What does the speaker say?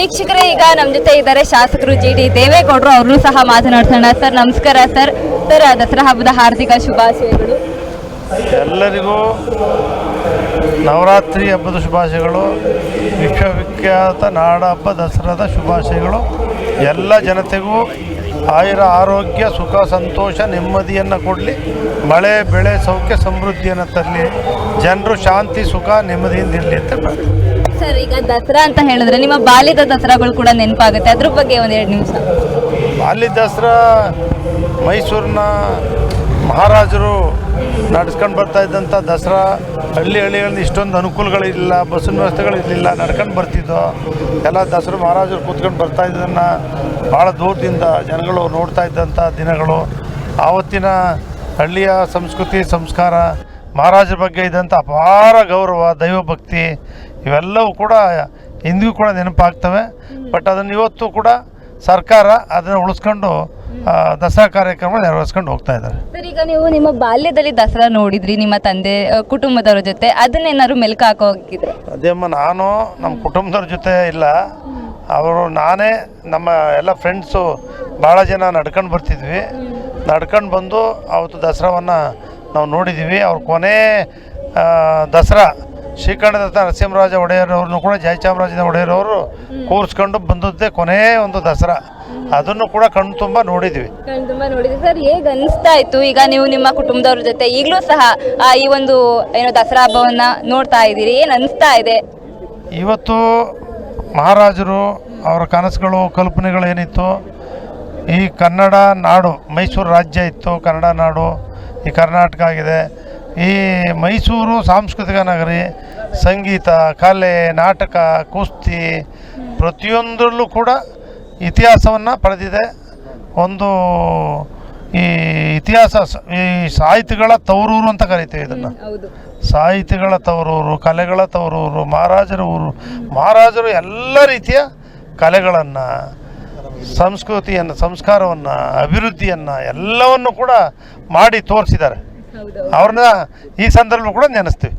ವೀಕ್ಷಕರೇ, ಈಗ ನಮ್ಮ ಜೊತೆ ಇದ್ದಾರೆ ಶಾಸಕರು ಜಿ ಡಿ ದೇವೇಗೌಡರು. ಅವ್ರನ್ನೂ ಸಹ ಮಾತನಾಡ್ಸೋಣ. ಸರ್, ನಮಸ್ಕಾರ ಸರ್. ಸರ್ ದಸರಾ ಹಬ್ಬದ ಹಾರ್ದಿಕ ಶುಭಾಶಯಗಳು. ಎಲ್ಲರಿಗೂ ನವರಾತ್ರಿ ಹಬ್ಬದ ಶುಭಾಶಯಗಳು, ವಿಶ್ವವಿಖ್ಯಾತ ನಾಡ ಹಬ್ಬ ದಸರಾದ ಶುಭಾಶಯಗಳು. ಎಲ್ಲ ಜನತೆಗೂ ಆಯುರ ಆರೋಗ್ಯ, ಸುಖ, ಸಂತೋಷ, ನೆಮ್ಮದಿಯನ್ನು ಕೊಡಲಿ. ಮಳೆ, ಬೆಳೆ, ಸೌಖ್ಯ, ಸಮೃದ್ಧಿಯನ್ನು ತರಲಿ. ಜನರು ಶಾಂತಿ ಸುಖ ನೆಮ್ಮದಿಯಿಂದ ಇರಲಿ ಅಂತ ಸರ್ ಈಗ ದಸರಾ ಅಂತ ಹೇಳಿದ್ರೆ ನಿಮ್ಮ ಬಾಲ್ಯದ ದಸರಾಗಳು ಕೂಡ ನೆನಪಾಗುತ್ತೆ. ಅದ್ರ ಬಗ್ಗೆ ಒಂದ್ ಎರಡು ನಿಮಿಷ. ಬಾಲ್ಯ ದಸರಾ ಮೈಸೂರಿನ ಮಹಾರಾಜರು ನಡ್ಸ್ಕೊಂಡು ಬರ್ತಾ ಇದ್ದಂಥ ದಸರಾ ಹಳ್ಳಿ ಹಳ್ಳಿಗಳಲ್ಲಿ ಇಷ್ಟೊಂದು ಅನುಕೂಲಗಳಿರಲಿಲ್ಲ ಬಸ್ಸಿನ ವ್ಯವಸ್ಥೆಗಳಿರಲಿಲ್ಲ ನಡ್ಕೊಂಡು ಬರ್ತಿದ್ದೋ ಎಲ್ಲ ದಸರಾ ಮಹಾರಾಜರು ಕೂತ್ಕೊಂಡು ಬರ್ತಾ ಇದ್ದನ್ನು ಭಾಳ ದೂರದಿಂದ ಜನಗಳು ನೋಡ್ತಾ ಇದ್ದಂಥ ದಿನಗಳು. ಆವತ್ತಿನ ಹಳ್ಳಿಯ ಸಂಸ್ಕೃತಿ ಸಂಸ್ಕಾರ ಮಹಾರಾಜರ ಬಗ್ಗೆ ಇದ್ದಂಥ ಅಪಾರ ಗೌರವ ದೈವಭಕ್ತಿ ಇವೆಲ್ಲವೂ ಕೂಡ ಇಂದಿಗೂ ಕೂಡ ನೆನಪಾಗ್ತವೆ. ಬಟ್ ಅದನ್ನು ಇವತ್ತು ಕೂಡ ಸರ್ಕಾರ ಅದನ್ನು ಉಳಿಸ್ಕೊಂಡು ದಸರಾ ಕಾರ್ಯಕ್ರಮ ನೆರವೇರಿಸ್ಕೊಂಡು ಹೋಗ್ತಾ ಇದ್ದಾರೆ. ಸರ್ ಈಗ ನೀವು ನಿಮ್ಮ ಬಾಲ್ಯದಲ್ಲಿ ದಸರಾ ನೋಡಿದ್ರಿ ನಿಮ್ಮ ತಂದೆ ಕುಟುಂಬದವರ ಜೊತೆ ಅದನ್ನೇನಾದ್ರು ಮೆಲ್ಕು ಹಾಕೋಗಿದ್ರೆ ಅದೇಮ್ಮ ನಾನು ನಮ್ಮ ಕುಟುಂಬದವ್ರ ಜೊತೆ ಇಲ್ಲ. ಅವರು ನಾನೇ ನಮ್ಮ ಎಲ್ಲ ಫ್ರೆಂಡ್ಸು ಭಾಳ ಜನ ನಡ್ಕೊಂಡು ಬರ್ತಿದ್ವಿ. ನಡ್ಕೊಂಡು ಬಂದು ಅವತ್ತು ದಸರಾವನ್ನು ನಾವು ನೋಡಿದ್ದೀವಿ. ಅವ್ರ ಕೊನೆ ದಸರಾ ಶ್ರೀಕಂಠದತ್ತ ನರಸಿಂಹರಾಜ ಒಡೆಯರವ್ರನ್ನು ಕೂಡ ಜಯಚಾಮರಾಜ ಒಡೆಯರವರು ಕೂರಿಸ್ಕೊಂಡು ಬಂದದ್ದೇ ಕೊನೆ ಒಂದು ದಸರಾ. ಅದನ್ನು ಕೂಡ ಕಣ್ಣು ತುಂಬ ನೋಡಿದ್ವಿ ತುಂಬಾ ನೋಡಿದ್ವಿ ಸರ್ ಹೇಗೆ ಅನಿಸ್ತಾ ಇತ್ತು? ಈಗ ನೀವು ನಿಮ್ಮ ಕುಟುಂಬದವ್ರ ಜೊತೆ ಈಗಲೂ ಸಹ ಆ, ಈ ಒಂದು ಏನೋ ದಸರಾ ಹಬ್ಬವನ್ನ ನೋಡ್ತಾ ಇದ್ದೀರಿ. ಏನು ಅನಿಸ್ತಾ ಇದೆ? ಇವತ್ತು ಮಹಾರಾಜರು ಅವರ ಕನಸುಗಳು ಕಲ್ಪನೆಗಳು ಏನಿತ್ತು ಈ ಕನ್ನಡ ನಾಡು ಮೈಸೂರು ರಾಜ್ಯ ಇತ್ತು ಕನ್ನಡ ನಾಡು. ಈ ಕರ್ನಾಟಕ ಆಗಿದೆ. ಈ ಮೈಸೂರು ಸಾಂಸ್ಕೃತಿಕ ನಗರಿ ಸಂಗೀತ ಕಲೆ ನಾಟಕ ಕುಸ್ತಿ ಪ್ರತಿಯೊಂದರಲ್ಲೂ ಕೂಡ ಇತಿಹಾಸವನ್ನು ಪಡೆದಿದೆ. ಒಂದು ಈ ಇತಿಹಾಸ ಈ ಸಾಹಿತಿಗಳ ತವರೂರು ಅಂತ ಕರಿತೀವಿ ಇದನ್ನು. ಸಾಹಿತಿಗಳ ತವರೂರು ಕಲೆಗಳ ತವರೂರು ಮಹಾರಾಜರ ಊರು ಮಹಾರಾಜರು ಎಲ್ಲ ರೀತಿಯ ಕಲೆಗಳನ್ನು ಸಂಸ್ಕೃತಿಯನ್ನು ಸಂಸ್ಕಾರವನ್ನು ಅಭಿವೃದ್ಧಿಯನ್ನು ಎಲ್ಲವನ್ನು ಕೂಡ ಮಾಡಿ ತೋರಿಸಿದ್ದಾರೆ. ಅವ್ರನ್ನ ಈ ಸಂದರ್ಭ ಕೂಡ ನೆನೆಸ್ತೀವಿ.